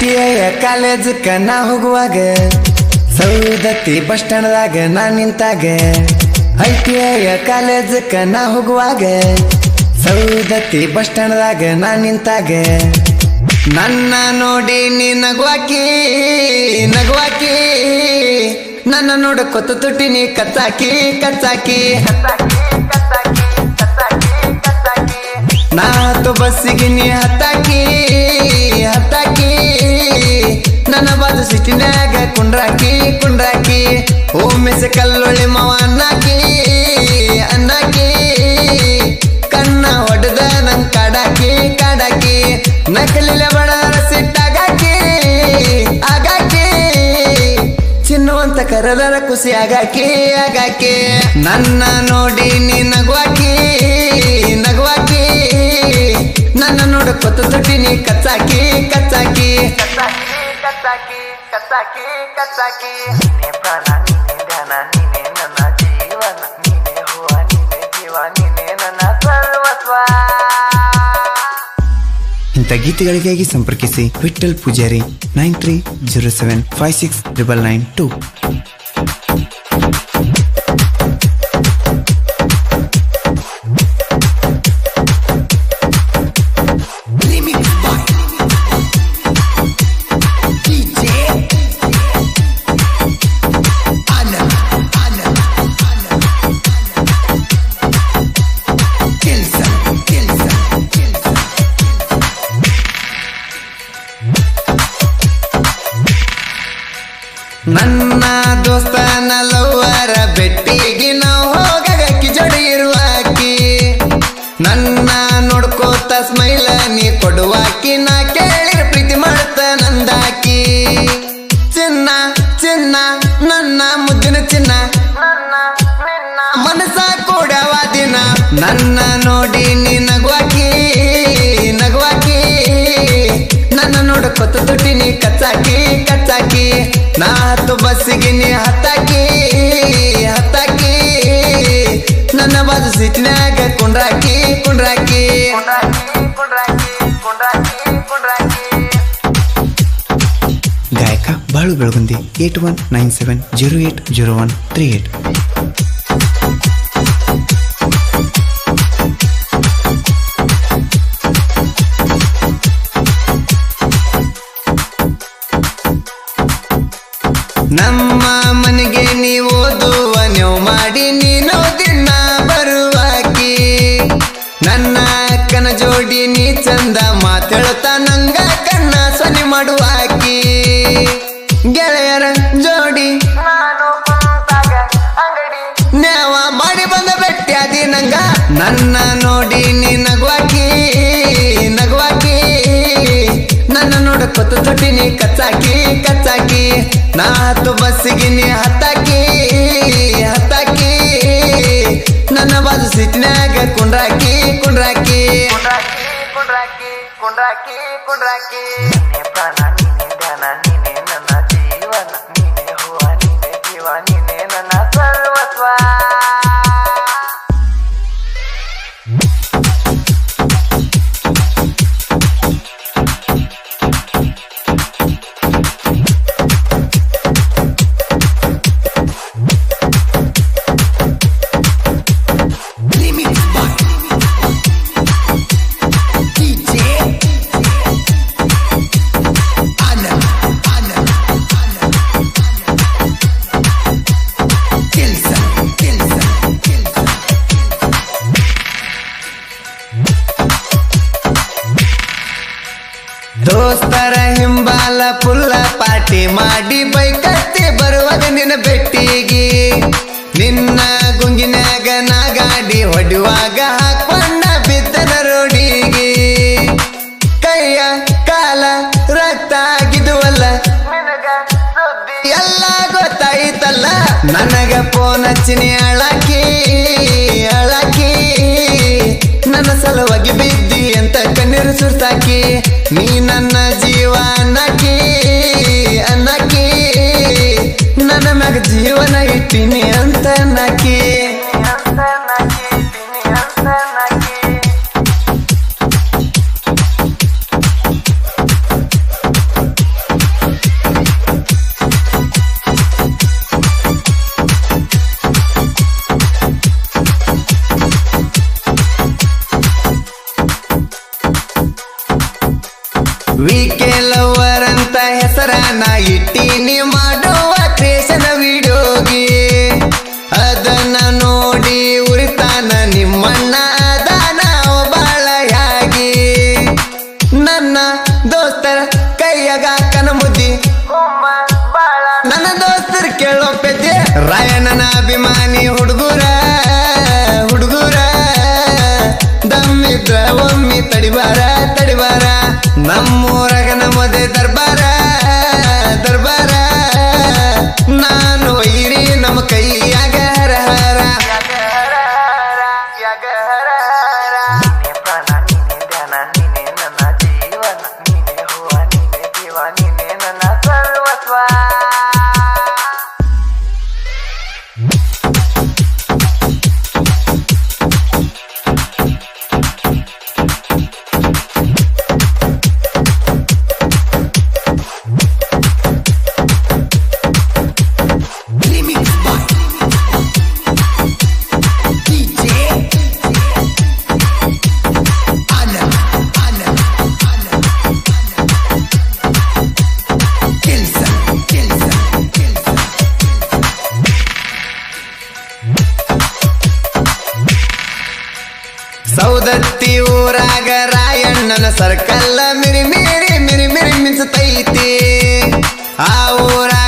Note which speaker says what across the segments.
Speaker 1: T I ಕಾಲೇಜಕ್ಕ ನಾ ಹೋಗುವಾಗ. Saundatti bus ಸ್ಟ್ಯಾಂಡ್ದಾಗ ನಾ ನಿಂತಾಗ. ಐ ಟಿ ಐ ಕಾಲೇಜಕ್ಕ ನಾ ಹೋಗುವಾಗ. ಸೌದತ್ತಿ ಬಸ್ ಸ್ಟ್ಯಾಂಡ್ದಾಗ ನಾ ನಿಂತಾಗ. ನನ್ನ ನೋಡಿ ನೀ ನಗುವಾಕಿ ನಗುವಾಕಿ. ನನ್ನ ನೋಡಕೊತ ತುಟ್ಟಿನಿ ಕಚ್ಚಾಕಿ ಕಚ್ಚಾಕಿ. ನಾ ತು ಬಸ್ಸಿಗೆ ನೀ ಹತ್ತಾಕಿ. ಕುಂಡ್ರಾಕಿ ಕುಂಡ್ರಾಕಿ ಓ ಮಿಸ್ ಕಲ್ಲೊಳಿ ಮಾವ ಅನ್ನಾಕಿ ಅನ್ನಾಕಿ. ಕಣ್ಣ ಹೊಡೆದ ನಂಗ್ ಕಾಡಾಕಿ ಕಾಡಾಕಿ. ನಕಲಿಲೆ ಬಡ ಸಿಟ್ಟಾಗಾಕಿ ಆಗಾಕಿ ಚಿನ್ನುವಂತ ಕರದರ ಖುಷಿ ಆಗಾಕಿ ಆಗಾಕಿ. ನನ್ನ ನೋಡಿ ನೀ ನಗುವಾಕಿ ನಗುವಾಕಿ. ನನ್ನ ತುಟಿ ನಿ ಕಚ್ಚಾಕಿ ಕಚ್ಚಾಕಿ.
Speaker 2: ಕಚ್ಚಾಕಿ ಕಚ್ಚಾಕಿ. ಕಚ್ಚಾಕಿ ನೀನೆ ಪ್ರಾಣ, ನೀನೆ ಧ್ಯಾನ, ನೀನೆ ನನ್ನ ಜೀವನ. ನೀನೆ ಹೂವ, ನೀನೆ ಜೀವ, ನೀನೆ ನನ್ನ ಸರ್ವಸ್ವ
Speaker 1: ಇಂಥ ಗೀತೆಗಳಿಗಾಗಿ ಸಂಪರ್ಕಿಸಿ Vittal Pujari nine three zero seven five six double nine two. ದೋಸ್ತನ ಲವ್ವರ ಬೆಟ್ಟಿಗೆ ನಾವು ಹೋಗಕ್ಕೆ ಜೋಡಿ ಇರುವಾಕಿ ನನ್ನ ನೋಡ್ಕೋತ ಸ್ಮೈಲ ನೀ ಕೊಡುವಾಕಿ ನಾ ಕೇಳಿರ ಪ್ರೀತಿ ಮಾಡ್ತ ನಂದಾಕಿ ಚಿನ್ನ ಚಿನ್ನ, ನನ್ನ ಮುದ್ದಿನ ಚಿನ್ನ. ಮನಸ ಕೂಡವ ದಿನ. ನನ್ನ ನೋಡಿ ನೀ ನಗುವಾಕಿ ನೋಡಕೊತ ತುಟ್ಟಿನಿ ಕಚ್ಚಾಕಿ ಕಚ್ಚಾಕಿ. ನಾ ಹತ್ತು ಬಸ್ಸಿಗೆ ಹತ್ತಾಕಿ ಹತ್ತಾಕಿ. ನನ್ನ ಬಾಜು ಸಿಟಿನಾಗ ಕುಂಡ್ರಾಕಿ ಕುಂಡ್ರಾಕಿ. ಗಾಯಕ Balu Belagundi eight one nine seven zero eight zero one three eight ನನ್ನ ನೋಡಿ ನೀ ನಗುವಾಕಿ. ನಗುವಾಕಿ ನನ್ನ ನೋಡ ಕೊತ್ತ ತುಟಿ ನೀ ಕಚ್ಚಾಕಿ ಕಚ್ಚಾಕಿ. ನಾ ಹತ್ತು ಬಸ್ಸಿಗೆ ನೀ ಹತ್ತಾಕಿ ಹತ್ತಾಕಿ. ನನ್ನ ಬಾಜು ಸಿಟ್ಟಿನಾಗ ಕುಂಡ್ರಾಕಿ ಕುಂಡ್ರಾಕಿ.
Speaker 2: ಕುಂಡ್ರಾಕಿ ಕುಂಡ್ರಾಕಿ ಕುಂಡ್ರಾಕಿ ಕುಂಡ್ರಾಕಿ.
Speaker 1: ದೋಸ್ತರ ಹಿಂಬಾಲ ಪುಲ್ಲ ಪಾರ್ಟಿ ಮಾಡಿ ಬೈಕತ್ತಿ ಬರುವಾಗ ನಿನ್ನ ಬೆಟ್ಟಿಗೆ. ನಿನ್ನ ಗುಂಗಿನಾಗ ನಾ ಗಾಡಿ ಹೊಡುವಾಗ ಹಾಕೊಂಡ ಬಿದ್ದನ ರೋಡಿಗೆ ಕೈಯ ಕಾಲ ರಕ್ತ ಆಗಿದುವಲ್ಲ ಎಲ್ಲ ಗೊತ್ತಾಯ್ತಲ್ಲ. ನನಗ ಫೋನ್ ಹಚ್ಚಿನಿ ಅಳಕಿ ಅಳಕಿ. ನನ್ನ ಸಲುವಾಗಿ ಬಿದ್ದಿ ಕಣ್ಣೀರು ಸುರ್ತಾಕಿ ನೀ ನನ್ನ ಜೀವನಕ್ಕೆ ಅನ್ನಕಿ ಅನ್ನಕಿ ನನ್ನ ಮಗ ಜೀವನ ಇಟ್ಟಿನಿ ಅಂತ ಅನ್ನಕಿ ಕೆ ಲವರ್ ಅಂತ ಹೆಸರನ್ನ ಇಟ್ಟಿನಿ ಮಾಡುವ ಕ್ರಿಯೇಷನ್ ವಿಡಿಯೋಗೆ ಅದನ್ನ ನೋಡಿ ಉರಿತಾನ ನಿಮ್ಮಣ್ಣ, ಅದಾನ ಬಾಳಯಾಗಿ ನನ್ನ ದೋಸ್ತರ ಕೈಯಾಗ ಕನ ಮುದ್ದಿ
Speaker 2: ಬಾಳ
Speaker 1: ನನ್ನ ದೋಸ್ತರ ಕೇಳೋ ಪೆದ್ದೆ ರಾಯಣ್ಣನ ಅಭಿಮಾನಿ ಹುಡುಗರ ಹುಡುಗರ. ದಮ್ಮಿದ್ರ ಒಮ್ಮಿ ತಡಿಬಾರ ತಡಿಬಾರ ನಮ್ಮೂರಾಗ ನಮ್ಮದೇ ದರ್ಬಾರ. ಊರಾಗ ರಾಯಣ್ಣನ ಸರ್ಕಲ್ಲ ಮಿರಿ ಮಿರಿ ಮಿರಿ ಮಿರಿ ಮಿಂಚತೈತಿ. ಆ ಊರಾಗಾರು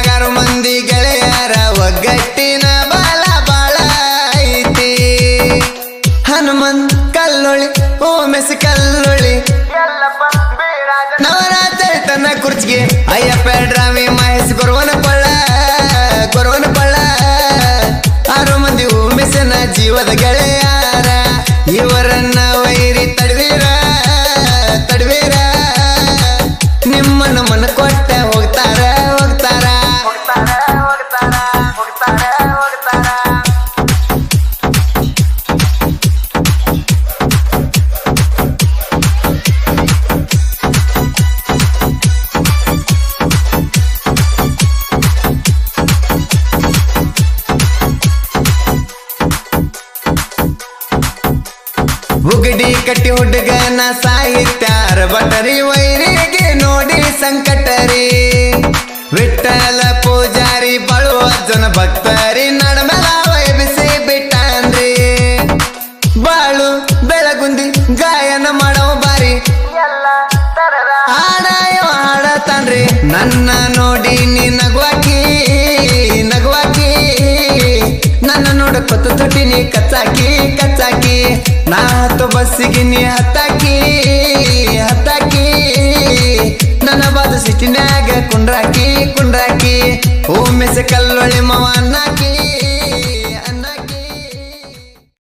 Speaker 2: बुगडी कटी
Speaker 1: हुडगन साहित्यार बटरी वैरेगे नोडी संकटरी विठ्ठल पूजारी ವಿಠಲ ಪೂಜಾರಿ ಬಳುವ ಜನ ಭಕ್ತರಿ ನಡಮಲ ವೈಬಿಸಿ ಬಿಟ್ಟಾನ್ರಿ. ಬಾಳು ಬೆಳಗುಂದಿ ಗಾಯನ ಮಾಡವ ಬಾರಿ.
Speaker 2: ಎಲ್ಲ ತರದ
Speaker 1: ಹಾಡ ಇವ ಹಾಡತಾನ್ರಿ. ನನ್ನ ನೋಡಿ ನೀ ನಗುವಾಕಿ ನಗುವಾಕಿ ನನ್ನ ನೋಡಕೊತ ತುಟಿನಿ ಕಚ್ಚಾಕಿ ಕಚ್ಚಾಕಿ. ನಾ ಹತ್ತು ಬಸ್ಸಿಗೆ ನೀ ಹತ್ತಾಕಿ ಹತ್ತಾಕಿ. ನನ್ನ ಬಾದು ಸಿಟ್ಟಿನ್ಯಾಗ ಕುಂಡ್ರಾಕಿ ಕುಂಡ್ರಾಕಿ. ಓ ಮೆಸೆ ಕಲ್ಲೊಳಿ ಮವ ಅನ್ನಾಕಿ